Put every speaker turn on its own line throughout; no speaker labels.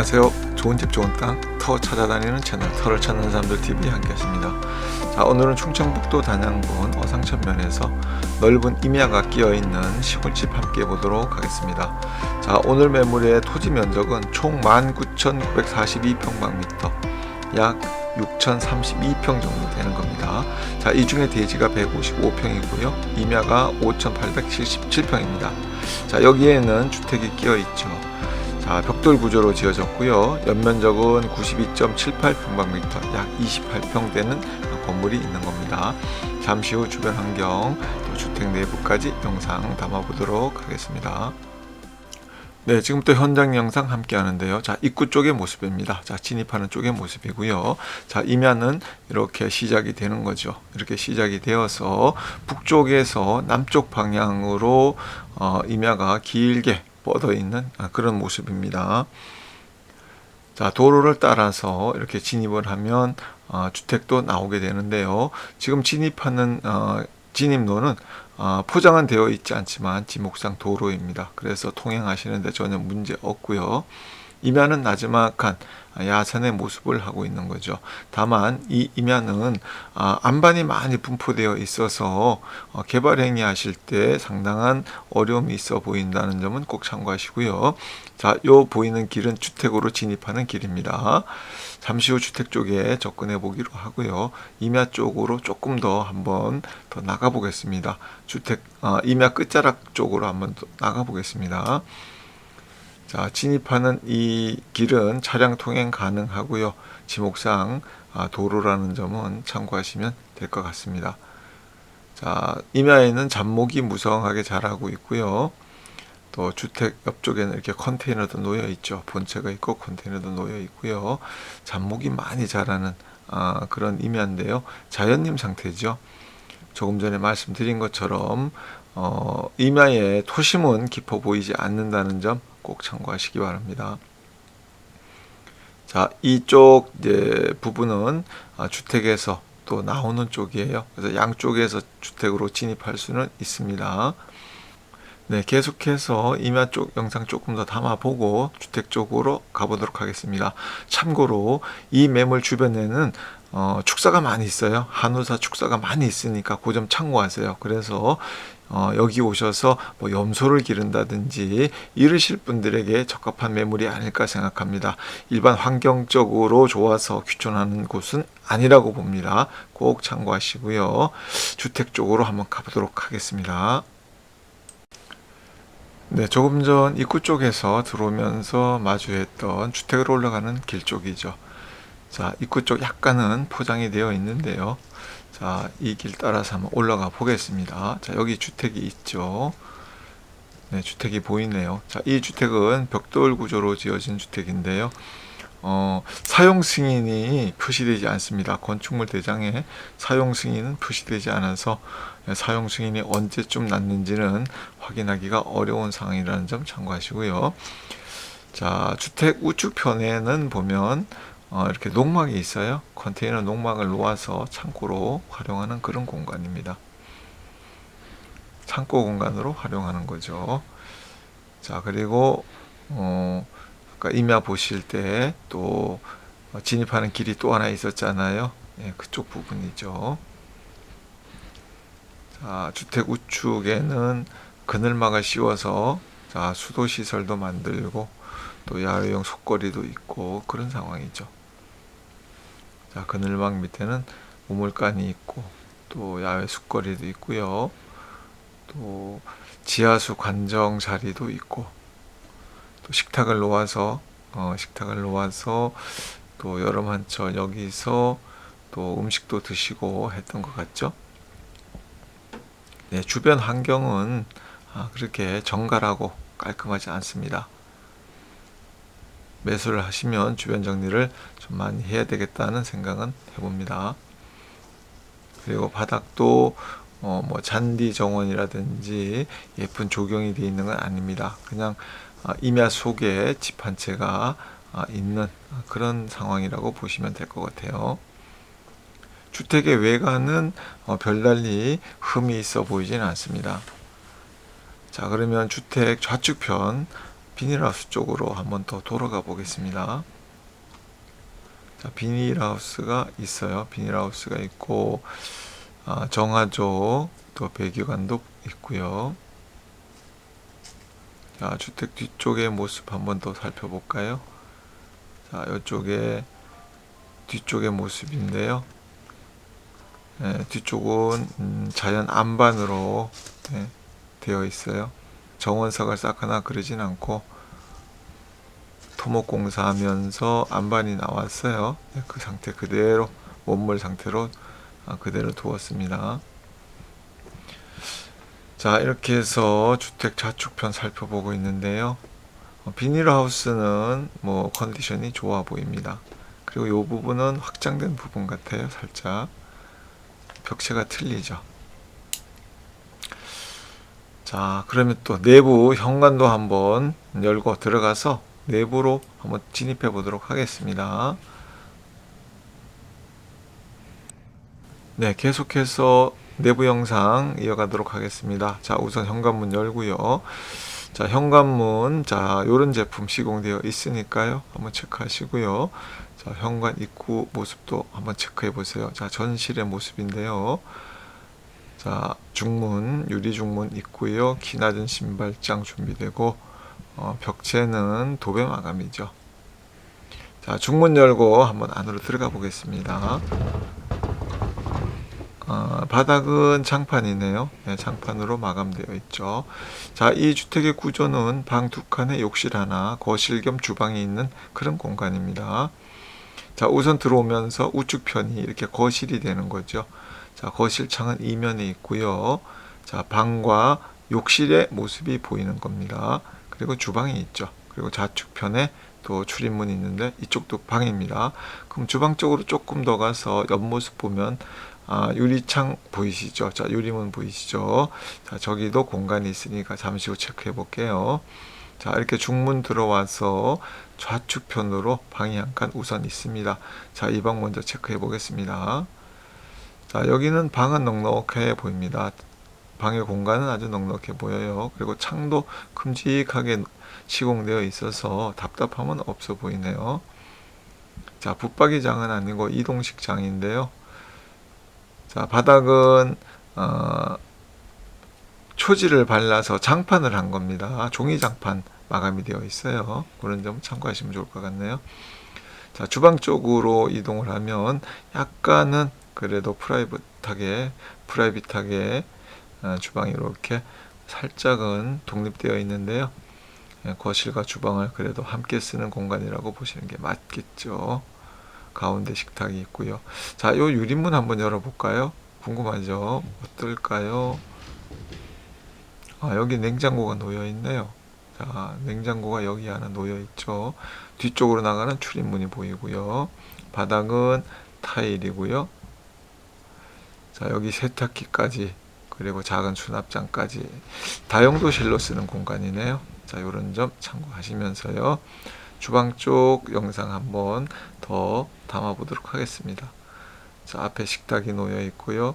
안녕하세요. 좋은 집 좋은 땅 터 찾아다니는 채널 터를 찾는 사람들 TV 함께하십니다. 자 오늘은 충청북도 단양군 어상천면에서 넓은 임야가 끼어 있는 시골집 함께 보도록 하겠습니다. 자 오늘 매물의 토지 면적은 총 19,942평방미터 약 6,032평 정도 되는 겁니다. 자, 이 중에 대지가 155평이고요. 임야가 5,877평입니다. 자, 여기에는 주택이 끼어 있죠. 자, 벽돌 구조로 지어졌고요. 연면적은 92.78평방미터, 약 28평 되는 건물이 있는 겁니다. 잠시 후 주변 환경, 또 주택 내부까지 영상 담아 보도록 하겠습니다. 네, 지금부터 현장 영상 함께 하는데요. 자, 입구 쪽의 모습입니다. 자, 진입하는 쪽의 모습이고요. 자, 임야는 이렇게 시작이 되는 거죠. 이렇게 시작이 되어서 북쪽에서 남쪽 방향으로 어, 임야가 길게 뻗어 있는 아, 그런 모습입니다. 자, 도로를 따라서 이렇게 진입을 하면 어, 주택도 나오게 되는데요. 지금 진입하는 어, 진입로는 어, 포장은 되어 있지 않지만 지목상 도로입니다. 그래서 통행하시는데 전혀 문제 없고요. 임야는 나지막한 야산의 모습을 하고 있는 거죠. 다만 이 임야는 아, 안반이 많이 분포되어 있어서 어, 개발 행위하실 때 상당한 어려움이 있어 보인다는 점은 꼭 참고하시고요. 자, 요 보이는 길은 주택으로 진입하는 길입니다. 잠시 후 주택 쪽에 접근해 보기로 하고요. 임야 쪽으로 조금 더 한번 더 나가 보겠습니다. 주택 어, 임야 끝자락 쪽으로 한번 더 나가 보겠습니다. 자, 진입하는 이 길은 차량 통행 가능하고요. 지목상 아, 도로라는 점은 참고하시면 될 것 같습니다. 자, 임야에는 잡목이 무성하게 자라고 있고요. 또 주택 옆쪽에는 이렇게 컨테이너도 놓여 있죠. 본체가 있고 컨테이너도 놓여 있고요. 잡목이 많이 자라는 아, 그런 임야인데요. 자연님 상태죠. 조금 전에 말씀드린 것처럼 어, 임야의 토심은 깊어 보이지 않는다는 점 꼭 참고하시기 바랍니다. 자, 이쪽 이제 부분은 아, 주택에서 또 나오는 쪽이에요. 그래서 양쪽에서 주택으로 진입할 수는 있습니다. 네, 계속해서 임야 쪽 영상 조금 더 담아보고 주택 쪽으로 가보도록 하겠습니다. 참고로 이 매물 주변에는 어, 축사가 많이 있어요. 한우사 축사가 많이 있으니까 그 점 참고하세요. 그래서 어, 여기 오셔서 뭐 염소를 기른다든지 이르실 분들에게 적합한 매물이 아닐까 생각합니다. 일반 환경적으로 좋아서 귀촌하는 곳은 아니라고 봅니다. 꼭 참고하시고요. 주택 쪽으로 한번 가보도록 하겠습니다. 네, 조금 전 입구 쪽에서 들어오면서 마주했던 주택으로 올라가는 길 쪽이죠. 자, 입구 쪽 약간은 포장이 되어 있는데요. 자, 이 길 따라서 한번 올라가 보겠습니다. 자, 여기 주택이 있죠. 네, 주택이 보이네요. 자, 이 주택은 벽돌 구조로 지어진 주택인데요. 어, 사용 승인이 표시되지 않습니다. 건축물 대장에 사용 승인은 표시되지 않아서 사용 승인이 언제쯤 났는지는 확인하기가 어려운 상황이라는 점 참고하시고요. 자, 주택 우측편에는 보면 어, 이렇게 농막이 있어요. 컨테이너 농막을 놓아서 창고로 활용하는 그런 공간입니다. 창고 공간으로 활용하는 거죠. 자, 그리고 어, 아까 임야 보실 때 또 진입하는 길이 또 하나 있었잖아요. 예, 그쪽 부분이죠. 자, 주택 우측에는 그늘막을 씌워서 자, 수도 시설도 만들고 또 야외용 속거리도 있고 그런 상황이죠. 자, 그늘막 밑에는 우물간이 있고 또 야외 숲거리도 있고요. 또 지하수 관정 자리도 있고 또 식탁을 놓아서 어, 식탁을 놓아서 또 여름 한철 여기서 또 음식도 드시고 했던 것 같죠. 네, 주변 환경은 아, 그렇게 정갈하고 깔끔하지 않습니다. 매수를 하시면 주변 정리를 좀 많이 해야 되겠다는 생각은 해봅니다. 그리고 바닥도 어, 뭐 잔디 정원이라든지 예쁜 조경이 되어 있는 건 아닙니다. 그냥 어, 임야 속에 집 한 채가 어, 있는 그런 상황이라고 보시면 될 것 같아요. 주택의 외관은 어, 별달리 흠이 있어 보이지는 않습니다. 자 그러면 주택 좌측편 비닐하우스 쪽으로 한번 더 돌아가 보겠습니다. 자, 비닐하우스가 있어요. 비닐하우스가 있고 아, 정화조 또 배기관도 있고요. 자, 주택 뒤쪽의 모습 한번 더 살펴볼까요? 자, 이쪽에 뒤쪽의 모습인데요. 예, 뒤쪽은 음, 자연 안반으로 예, 되어 있어요. 정원석을 쌓거나 그러진 않고 토목공사하면서 안반이 나왔어요. 예, 그 상태 그대로 원물 상태로 아, 그대로 두었습니다. 자 이렇게 해서 주택 좌측편 살펴보고 있는데요. 어, 비닐하우스는 뭐 컨디션이 좋아 보입니다. 그리고 이 부분은 확장된 부분 같아요. 살짝 벽체가 틀리죠. 자 그러면 또 내부 현관도 한번 열고 들어가서 내부로 한번 진입해 보도록 하겠습니다. 네 계속해서 내부 영상 이어가도록 하겠습니다. 자 우선 현관문 열고요. 자 현관문 자 요런 제품 시공되어 있으니까요 한번 체크하시고요. 자 현관 입구 모습도 한번 체크해 보세요. 자 전실의 모습인데요. 자 중문 유리 중문 있고요. 키 낮은 신발장 준비되고 어, 벽체는 도배 마감이죠. 자 중문 열고 한번 안으로 들어가 보겠습니다. 어, 바닥은 장판이네요. 네, 장판으로 마감되어 있죠. 자, 이 주택의 구조는 방 두 칸에 욕실 하나, 거실 겸 주방이 있는 그런 공간입니다. 자, 우선 들어오면서 우측 편이 이렇게 거실이 되는 거죠. 자, 거실 창은 이면에 있고요. 자, 방과 욕실의 모습이 보이는 겁니다. 그리고 주방이 있죠. 그리고 좌측편에 또 출입문이 있는데 이쪽도 방입니다. 그럼 주방 쪽으로 조금 더 가서 옆모습 보면 아, 유리창 보이시죠? 자, 유리문 보이시죠? 자, 저기도 공간이 있으니까 잠시 후 체크해 볼게요. 자, 이렇게 중문 들어와서 좌측편으로 방이 한 칸 우선 있습니다. 자, 이 방 먼저 체크해 보겠습니다. 자, 여기는 방은 넉넉해 보입니다. 방의 공간은 아주 넉넉해 보여요. 그리고 창도 큼직하게 시공되어 있어서 답답함은 없어 보이네요. 자, 붙박이장은 아니고 이동식 장인데요. 자, 바닥은 어, 초지를 발라서 장판을 한 겁니다. 종이 장판 마감이 되어 있어요. 그런 점 참고하시면 좋을 것 같네요. 자, 주방 쪽으로 이동을 하면 약간은 그래도 프라이빗하게 프라이빗하게 어, 주방이 이렇게 살짝은 독립되어 있는데요. 예, 거실과 주방을 그래도 함께 쓰는 공간이라고 보시는 게 맞겠죠. 가운데 식탁이 있고요. 자, 요 유리문 한번 열어볼까요? 궁금하죠? 어떨까요? 아, 여기 냉장고가 놓여 있네요. 자, 냉장고가 여기 하나 놓여 있죠. 뒤쪽으로 나가는 출입문이 보이고요. 바닥은 타일이고요. 자, 여기 세탁기까지 그리고 작은 수납장까지 다용도실로 쓰는 공간이네요. 자, 이런 점 참고하시면서요. 주방 쪽 영상 한번 더 담아 보도록 하겠습니다. 자, 앞에 식탁이 놓여 있고요.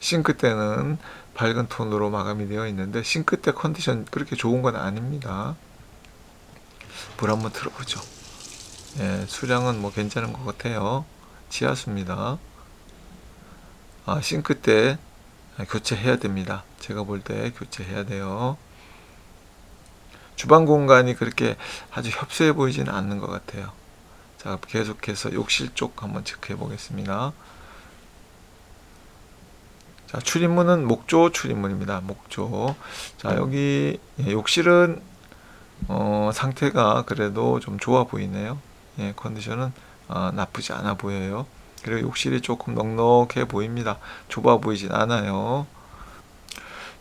싱크대는 밝은 톤으로 마감이 되어 있는데 싱크대 컨디션 그렇게 좋은 건 아닙니다. 불 한번 틀어보죠. 예, 수량은 뭐 괜찮은 것 같아요. 지하수입니다. 아, 싱크대 교체해야 됩니다. 제가 볼 때 교체해야 돼요. 주방 공간이 그렇게 아주 협소해 보이지는 않는 것 같아요. 자, 계속해서 욕실 쪽 한번 체크해 보겠습니다. 자, 출입문은 목조 출입문입니다. 목조. 자, 여기 예, 욕실은 어, 상태가 그래도 좀 좋아 보이네요. 예, 컨디션은 어, 나쁘지 않아 보여요. 그리고 욕실이 조금 넉넉해 보입니다. 좁아 보이진 않아요.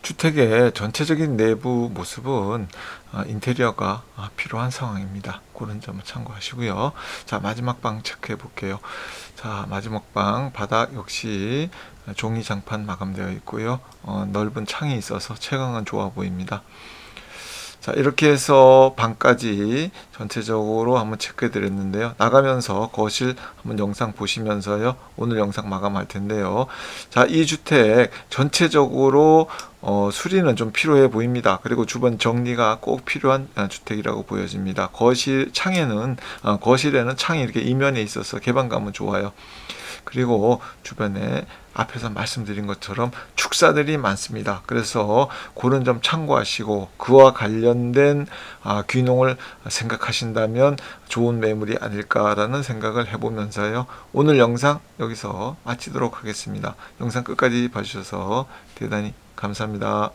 주택의 전체적인 내부 모습은 어, 인테리어가 어, 필요한 상황입니다. 그런 점을 참고하시고요. 자 마지막 방 체크해 볼게요. 자 마지막 방 바닥 역시 종이 장판 마감되어 있고요. 어, 넓은 창이 있어서 채광은 좋아 보입니다. 자, 이렇게 해서 방까지 전체적으로 한번 체크해 드렸는데요. 나가면서 거실 한번 영상 보시면서요. 오늘 영상 마감할 텐데요. 자, 이 주택 전체적으로 어, 수리는 좀 필요해 보입니다. 그리고 주변 정리가 꼭 필요한 아, 주택이라고 보여집니다. 거실 창에는 어, 거실에는 창이 이렇게 이면에 있어서 개방감은 좋아요. 그리고 주변에 앞에서 말씀드린 것처럼 축사들이 많습니다. 그래서 그런 점 참고하시고 그와 관련된 아, 귀농을 생각하신다면 좋은 매물이 아닐까라는 생각을 해보면서요. 오늘 영상 여기서 마치도록 하겠습니다. 영상 끝까지 봐주셔서 대단히 감사합니다.